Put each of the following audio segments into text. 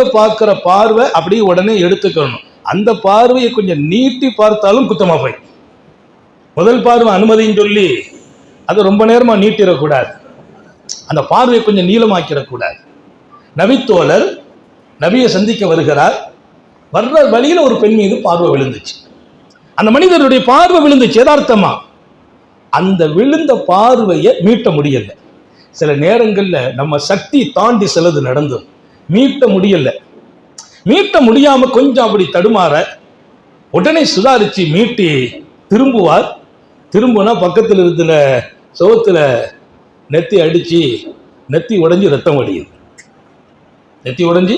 முதல்ல பார்க்கிற பார்வை அப்படியே உடனே எடுத்துக்கணும். அந்த பார்வையை கொஞ்சம் நீட்டி பார்த்தாலும் குத்தமா போய். முதல் பார்வை அனுமதின்னு சொல்லி அது ரொம்ப நேரமா நீட்டிடக்கூடாது. அந்த பார்வையை கொஞ்சம் நீளமாக்கிடக்கூடாது. நபித்தோழர் நபியை சந்திக்க வருகிறார். வர்ற வழியில ஒரு பெண் மீது பார்வை விழுந்துச்சு. அந்த மனிதனுடைய பார்வை விழுந்துச்சு யதார்த்தமா. அந்த விழுந்த பார்வையை மீட்ட முடியல. சில நேரங்கள்ல நம்ம சக்தி தாண்டி சிலது நடந்தது. மீட்ட முடியல. மீட்ட முடியாம கொஞ்சம் அப்படி தடுமாற உடனே சுதாரிச்சு மீட்டி திரும்புவார். திரும்பினா பக்கத்தில் இருக்கிற சுகத்தில் நெத்தி அடித்து நெத்தி உடஞ்சி ரத்தம் வலியுது நெத்தி உடஞ்சி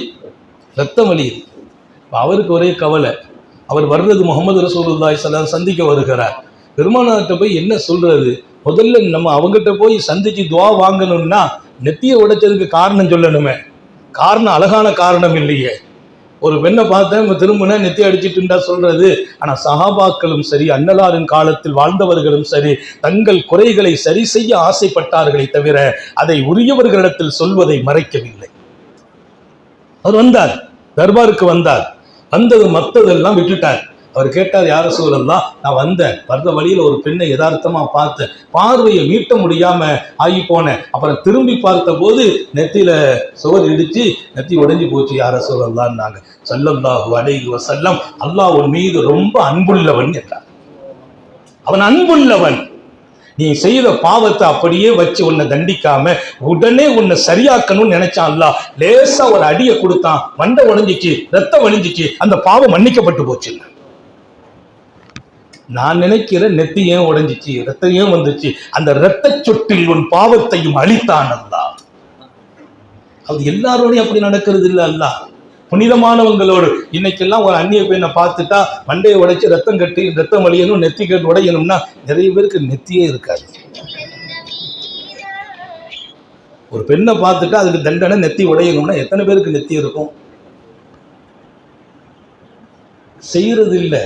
ரத்தம் வலியுது அவருக்கு ஒரே கவலை அவர் வர்றது முகமது ரசூலுல்லாய் சலாம் சந்திக்க வருகிறார். பெருமானார்கிட்ட போய் என்ன சொல்கிறது முதல்ல நம்ம அவங்ககிட்ட போய் சந்திச்சு துவா வாங்கணும்னா நெத்தியை உடைச்சதுக்கு காரணம் சொல்லணுமே. காரணம் அழகான காரணம் இல்லையே. ஒரு பெண்ணை பார்த்தேன் இவங்க திரும்பினா நெத்தி அடிச்சிட்டுண்டா சொல்றது. ஆனால் சஹாபாக்களும் சரி அன்னலாரின் காலத்தில் வாழ்ந்தவர்களும் சரி தங்கள் குறைகளை சரி செய்ய ஆசைப்பட்டார்களே தவிர அதை உரியவர்களிடத்தில் சொல்வதை மறைக்கவில்லை. அவர் வந்தார் தர்பாருக்கு வந்தார். வந்தது மற்றதெல்லாம் விட்டுட்டார். அவர் கேட்டார் யார சூழல்லா நான் வந்தேன். வர்ற வழியில் ஒரு பெண்ணை யதார்த்தமாக பார்த்தேன். பார்வையை மீட்ட முடியாம ஆகி போனேன். அப்புறம் திரும்பி பார்த்த போது நெத்தியில சுவர் இடிச்சு நெத்தி உடைஞ்சு போச்சு யார சூழல்லான்னாங்க சல்லல்லாஹு அடைகுவ செல்லம் அல்லாஹ் உன் மீது ரொம்ப அன்புள்ளவன் என்றார். அவன் அன்புள்ளவன். நீ செய்த பாவத்தை அப்படியே வச்சு உன்னை தண்டிக்காம உடனே உன்னை சரியாக்கணும்னு நினைச்சான்ல லேசா ஒரு அடியை கொடுத்தான். மண்டை உடைஞ்சிச்சு ரத்தம் ஒழிஞ்சிச்சு அந்த பாவம் மன்னிக்கப்பட்டு போச்சு. நான் நினைக்கிற நெத்தி ஏன் உடைஞ்சிச்சு? ரத்தம் ஏன் வந்துச்சு? அந்த இரத்த சொட்டில் உன் பாவத்தையும் அழித்தான் அல்லா. அது எல்லாரோடையும் அப்படி நடக்கிறது இல்லை அல்லாஹ் புனிதமானவங்களோடு இன்னைக்கெல்லாம் ஒரு அந்நிய பெண்ணை பார்த்துட்டா மண்டையை உடைச்சு ரத்தம் கட்டி ரத்தம் வழியணும் நெத்தி கட்டு உடையணும்னா நிறைய பேருக்கு நெத்தியே இருக்காது. ஒரு பெண்ணை பார்த்துட்டா அதுக்கு தண்டனை நெத்தி உடையணும்னா எத்தனை பேருக்கு நெத்தி இருக்கும்? செய்யறது இல்லை.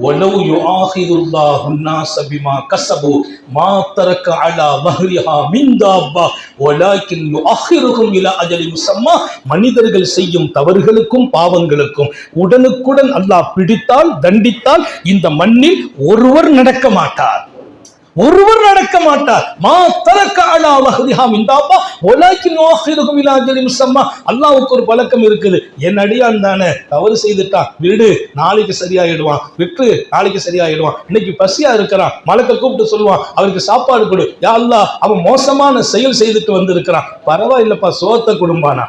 وَلَوْ يُؤَاخِذُ اللَّهُ النَّاسَ بِمَا كَسَبُوا مَا تَرَكَ عَلَى ظَهْرِهَا مِنْ دَابَّةٍ وَلَكِنْ يُؤَخِّرُهُمْ إِلَى أَجَلٍ مُسَمًّى மனிதர்கள் செய்யும் தவறுகளுக்கும் பாவங்களுக்கும் உடனுக்குடன் அல்லாஹ் பிடித்தால் தண்டித்தால் இந்த மண்ணில் ஒருவர் நடக்க மாட்டார் ஒருவர் நடக்க மாட்டார். மா தலக்க அலா வஹதிஹா மிந்தாப்பா ஒலாக்கி நோஹிருகும் இலா அஜலி முசம்மா அல்லாவுக்கு ஒரு பழக்கம் இருக்குது. என் அடியான் தானே. தவறு செய்துட்டான். விடு நாளைக்கு சரியாயிடுவான். விட்டு நாளைக்கு சரியாயிடுவான். இன்னைக்கு பசியா இருக்கிறான். மலக்க கூப்பிட்டு சொல்லுவான். அவருக்கு சாப்பாடு கொடு. யா அல்லா அவன் மோசமான செயல் செய்துட்டு வந்திருக்கிறான். பரவாயில்லப்பா சோத்த குடும்பானா